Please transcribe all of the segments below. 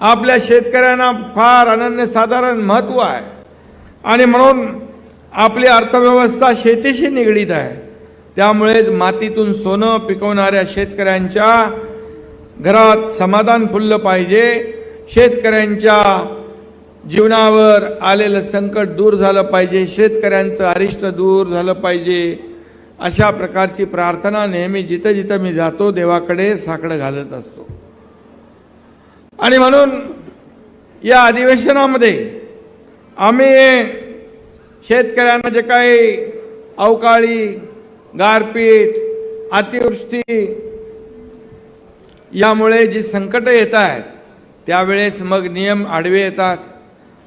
आपल्या शेतकऱ्यांना फार अनन्यसाधारण महत्त्व आहे. आणि म्हणून आपली अर्थव्यवस्था शेतीशी निगडीत आहे. त्यामुळेच मातीतून सोनं पिकवणाऱ्या शेतकऱ्यांच्या घरात समाधान फुललं पाहिजे. शेतकऱ्यांच्या जीवनावर आलेलं संकट दूर झालं पाहिजे. शेतकऱ्यांचं अरिष्ट दूर झालं पाहिजे. अशा प्रकारची प्रार्थना नेहमी जिथं जिथं मी जातो देवाकडे साकडं घालत असतो. आणि म्हणून या अधिवेशनामध्ये आम्ही शेतकऱ्यांना जे काही अवकाळी गारपीट अतिवृष्टी यामुळे जी संकटं येत आहेत त्यावेळेस मग नियम आडवे येतात.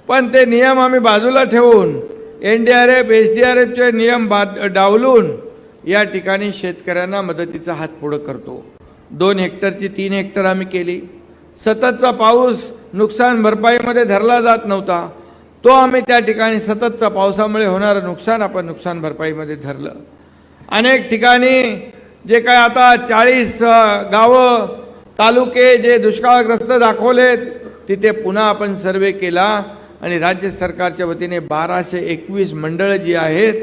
पण ते नियम आम्ही बाजूला ठेवून N D R F S D R एफचे नियम बाद डावलून या ठिकाणी शेतकऱ्यांना मदतीचा हात पुढं करतो. दोन हेक्टरची तीन हेक्टर आम्ही केली. सततचा पाऊस नुकसान भरपाईमध्ये धरला जात नव्हता. तो आम्ही त्या ठिकाणी सततचा पावसामुळे होणारं नुकसान आपण नुकसान भरपाईमध्ये धरलं. अनेक ठिकाणी जे काय आता चाळीस गावं तालुके जे दुष्काळग्रस्त दाखवलेत तिथे पुन्हा आपण सर्वे केला आणि राज्य सरकारच्या वतीने बाराशे एकवीस मंडळं जी आहेत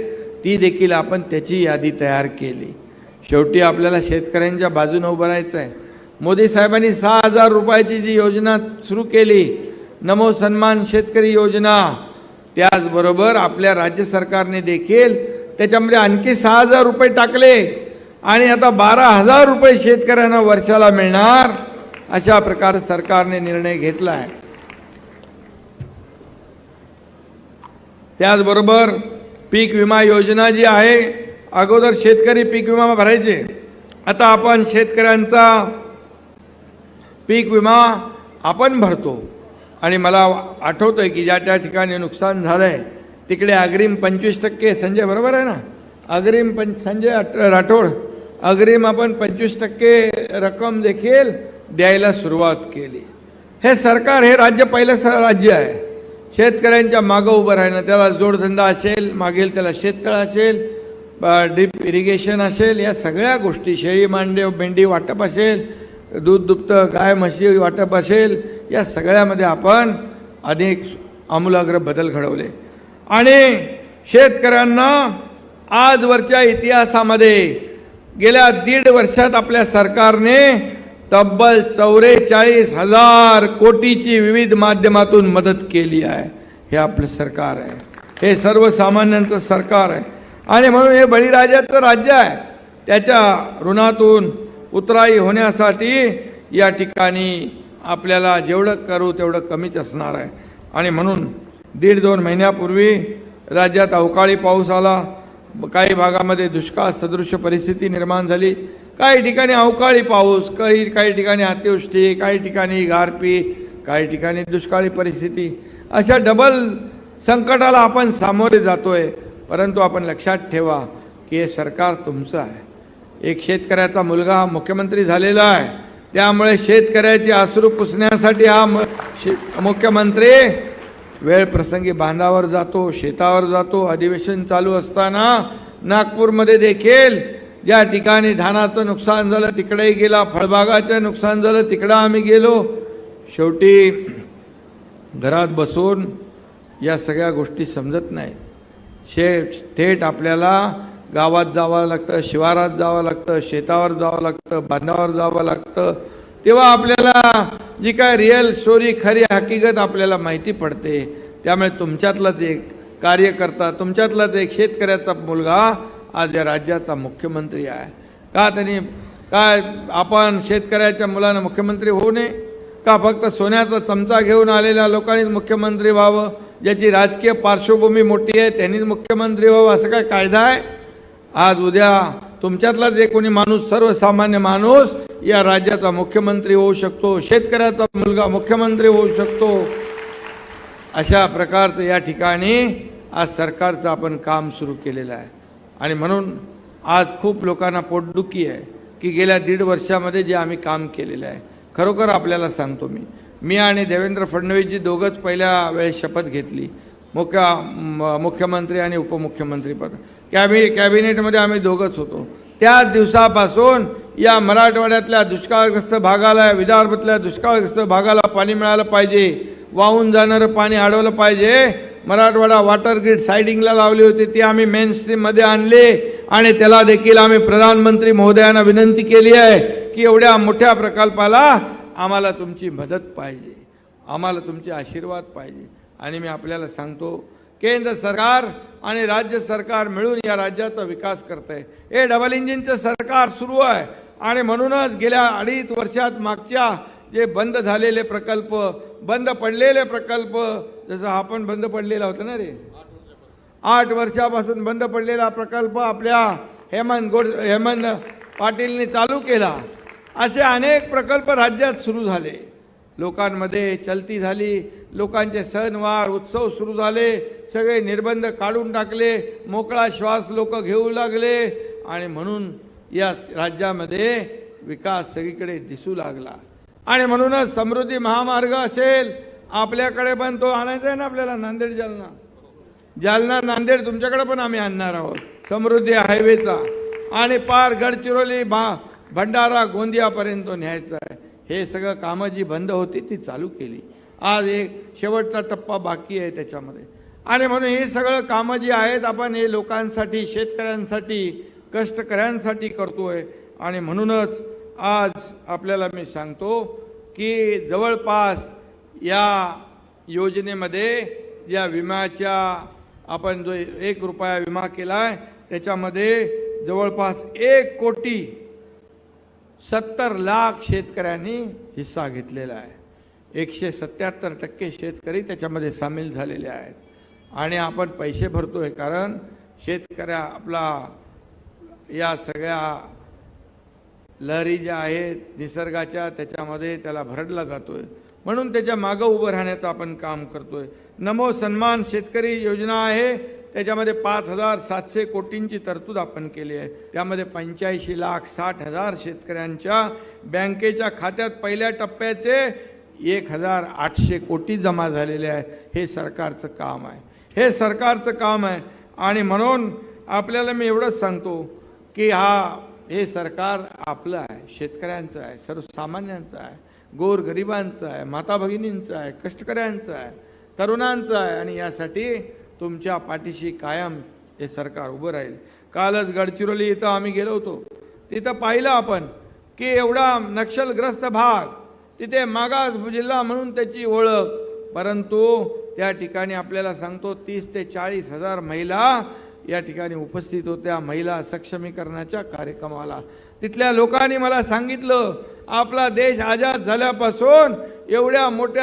ती देखील आपण त्याची यादी तयार केली. शेवटी आपल्याला शेतकऱ्यांच्या बाजूनं उभं राहायचं आहे मोदी साहेबांनी सहा हजार रुपयाची जी योजना सुरू केली नमो सन्मान शेतकरी योजना त्याचबरोबर आपल्या राज्य सरकारने देखील त्याच्यामध्ये आणखी सहा हजार रुपये टाकले आणि आता बारा हजार रुपये शेतकऱ्यांना वर्षाला मिळणार अशा प्रकारे सरकारने निर्णय घेतला आहे त्याचबरोबर पीक विमा योजना जी आहे अगोदर शेतकरी पीक विमा भरायचे. आता आपण शेतकऱ्यांचा पीक विमा आपण भरतो. आणि मला आठवतं आहे की ज्या त्या ठिकाणी नुकसान झालं आहे तिकडे अग्रिम पंचवीस टक्के संजय बरोबर आहे ना? अग्रिम पं संजय राठोड अग्रिम आपण पंचवीस टक्के रक्कम देखील द्यायला सुरुवात केली. हे सरकार हे राज्य पहिलं स राज्य आहे. शेतकऱ्यांच्या मागं उभं राहणं त्याला जोडधंदा असेल मागेल त्याला शेततळ असेल ड्रीप इरिगेशन असेल या सगळ्या गोष्टी शेळी मांडे मेंढी वाटप असेल दूध दुभतं गाय म्हशी वाटप असेल या सगळ्यामध्ये आपण अनेक आमूलाग्र बदल घडवले. आणि शेतकऱ्यांना आजवरच्या इतिहासामध्ये गेल्या दीड वर्षात आपल्या सरकारने तब्बल चौवेचाळीस हजार कोटीची विविध माध्यमातून मदत केली आहे. हे आपलं सरकार आहे. हे सर्वसामान्यांचं सरकार आहे. आणि म्हणून हे बळीराजाचं राज्य आहे. त्याच्या ऋणातून उतराई होण्यासाठी या ठिकाणी आपल्याला जेवढं करू तेवढं कमीच असणार आहे. आणि म्हणून दीड दोन महिन्यापूर्वी राज्यात अवकाळी पाऊस आला. काही भागामध्ये दुष्काळ सदृश परिस्थिती निर्माण झाली. काही ठिकाणी अवकाळी पाऊस काही काही ठिकाणी अतिवृष्टी काही ठिकाणी गारपी काही ठिकाणी दुष्काळी परिस्थिती. अशा डबल संकटाला आपण सामोरे जातोय. परंतु आपण लक्षात ठेवा की हे सरकार तुमचं आहे. एक शेतकऱ्याचा मुलगा हा मुख्यमंत्री झालेला आहे. त्यामुळे शेतकऱ्याचे आसरू पुसण्यासाठी हा म- शे- मुख्यमंत्री वेळ प्रसंगी बांधावर जातो शेतावर जातो. अधिवेशन चालू असताना नागपूरमध्ये देखील ज्या ठिकाणी धानाचं नुकसान झालं तिकडेही गेला फळबागाचं नुकसान झालं तिकडं आम्ही गेलो. शेवटी घरात बसून या सगळ्या गोष्टी समजत नाही शे थेट आपल्याला गावात जावं लागतं शिवारात जावं लागतं शेतावर जावं लागतं बांधावर जावं लागतं. तेव्हा आपल्याला जी काय रिअल स्टोरी खरी हकीकत आपल्याला माहिती पडते. त्यामुळे तुमच्यातलाच एक कार्यकर्ता तुमच्यातलाच एक शेतकऱ्याचा मुलगा आज या राज्याचा मुख्यमंत्री आहे. का त्यांनी काय आपण शेतकऱ्याच्या मुलानं मुख्यमंत्री होऊ नये? का फक्त सोन्याचा चमचा घेऊन आलेल्या लोकांनीच मुख्यमंत्री व्हावं? ज्याची राजकीय पार्श्वभूमी मोठी आहे त्यांनीच मुख्यमंत्री व्हावं? असं काय कायदा आहे? आज उद्या तुमच्यातलाच जे कोणी माणूस सर्वसामान्य माणूस या राज्याचा मुख्यमंत्री होऊ शकतो शेतकऱ्याचा मुलगा मुख्यमंत्री होऊ शकतो अशा प्रकारचं या ठिकाणी आज सरकारचं आपण काम सुरू केलेलं आहे. आणि म्हणून आज खूप लोकांना पोटदुखी आहे की गेल्या दीड वर्षामध्ये जे आम्ही काम केलेलं आहे. खरोखर आपल्याला सांगतो मी. मी आणि देवेंद्र फडणवीसजी दोघंच पहिल्या वेळेस शपथ घेतली. मुख्य म- मुख्यमंत्री आणि उपमुख्यमंत्रीपद कॅबि कॅबिनेटमध्ये आम्ही दोघंच होतो. त्याच दिवसापासून या मराठवाड्यातल्या दुष्काळग्रस्त भागाला विदर्भातल्या दुष्काळग्रस्त भागाला पाणी मिळालं पाहिजे. वाहून जाणारं पाणी अडवलं पाहिजे. मराठवाडा वॉटर ग्रीड सायडिंगला लावली होती. ती आम्ही मेन स्ट्रीममध्ये आणली. आणि त्याला देखील आम्ही प्रधानमंत्री महोदयांना विनंती केली आहे की एवढ्या मोठ्या प्रकल्पाला आम्हाला तुमची मदत पाहिजे. आम्हाला तुमचे आशीर्वाद पाहिजे. आणि मी आपल्याला सांगतो केंद्र सरकार आणि राज्य सरकार मिळून या राज्याचा विकास करत आहे हे डबल इंजिनचं सरकार सुरू आहे. आणि म्हणूनच गेल्या अडीच वर्षात मागच्या जे बंद झालेले प्रकल्प बंद पडलेले प्रकल्प जसं आपण बंद पडलेला होता ना रे? आठ वर्षापासून बंद पडलेला प्रकल्प आपल्या हेमंत गोड हेमंत पाटीलने चालू केला. असे अनेक प्रकल्प राज्यात सुरू झाले. लोकांमध्ये चलती झाली. लोकांचे सणवार उत्सव सुरू झाले. सगळे निर्बंध काढून टाकले. मोकळा श्वास लोक घेऊ लागले. आणि म्हणून या राज्यामध्ये विकास सगळीकडे दिसू लागला. आणि म्हणूनच समृद्धी महामार्ग असेल आपल्याकडे पण तो आणायचा आहे ना आपल्याला नांदेड जालना. जालना नांदेड तुमच्याकडे पण आम्ही आणणार आहोत. समृद्धी हायवेचा आणि पार गडचिरोली भा भंडारा गोंदियापर्यंत न्यायचा आहे. हे सगळं कामं जी बंद होती ती चालू केली. आज एक शेवटचा टप्पा बाकी आहे त्याच्यामध्ये. आणि म्हणून हे सगळं कामं जी आहेत आपण हे लोकांसाठी शेतकऱ्यांसाठी कष्टकऱ्यांसाठी करतो आहे आणि म्हणूनच आज आपल्याला मी सांगतो की जवळपास या योजनेमध्ये या विम्याच्या आपण जो एक रुपया विमा केला आहे त्याच्यामध्ये जवळपास एक कोटी सत्तर लाख शेतकऱ्यांनी हिस्सा घेतलेला आहे. एकशे सत्याहत्तर टक्के शेतकरी त्याच्यामध्ये सामील झालेले आहेत. आणि आपण पैसे भरतो आहे कारण शेतकऱ्या आपला या सगळ्या लहरी ज्या आहेत निसर्गाच्या त्याच्यामध्ये त्याला भरडला जातो आहे म्हणून त्याच्या मागं उभं राहण्याचं आपण काम करतो आहे नमो सन्मान शेतकरी योजना आहे. त्याच्यामध्ये पाच हजार सातशे कोटींची तरतूद आपण केली आहे. त्यामध्ये पंच्याऐंशी लाख साठ हजार शेतकऱ्यांच्या बँकेच्या खात्यात पहिल्या टप्प्याचे एक हजार आठशे कोटी जमा झालेले आहे. हे सरकारचं काम आहे. हे सरकारचं काम आहे. आणि म्हणून आपल्याला मी एवढंच सांगतो की हा हे सरकार आपलं आहे. शेतकऱ्यांचं आहे. सर्वसामान्यांचं आहे. गोरगरिबांचं आहे. माता भगिनींचं आहे. कष्टकऱ्यांचं आहे. तरुणांचं आहे. आणि यासाठी तुमच्या पाठीशी कायम हे सरकार उभं राहील. कालच गडचिरोली इथं आम्ही गेलो होतो. तिथं पाहिलं आपण की एवढा नक्षलग्रस्त भाग तिथे मागास जिल्हा म्हणून त्याची ओळख. परंतु त्या ठिकाणी आपल्याला सांगतो तीस ते चाळीस हजार महिला या ठिकाणी उपस्थित होत्या. महिला सक्षमीकरणाच्या कार्यक्रमाला. तिथल्या लोकांनी मला सांगितलं आपला देश आजाद झाल्यापासून एवढ्या मोठ्या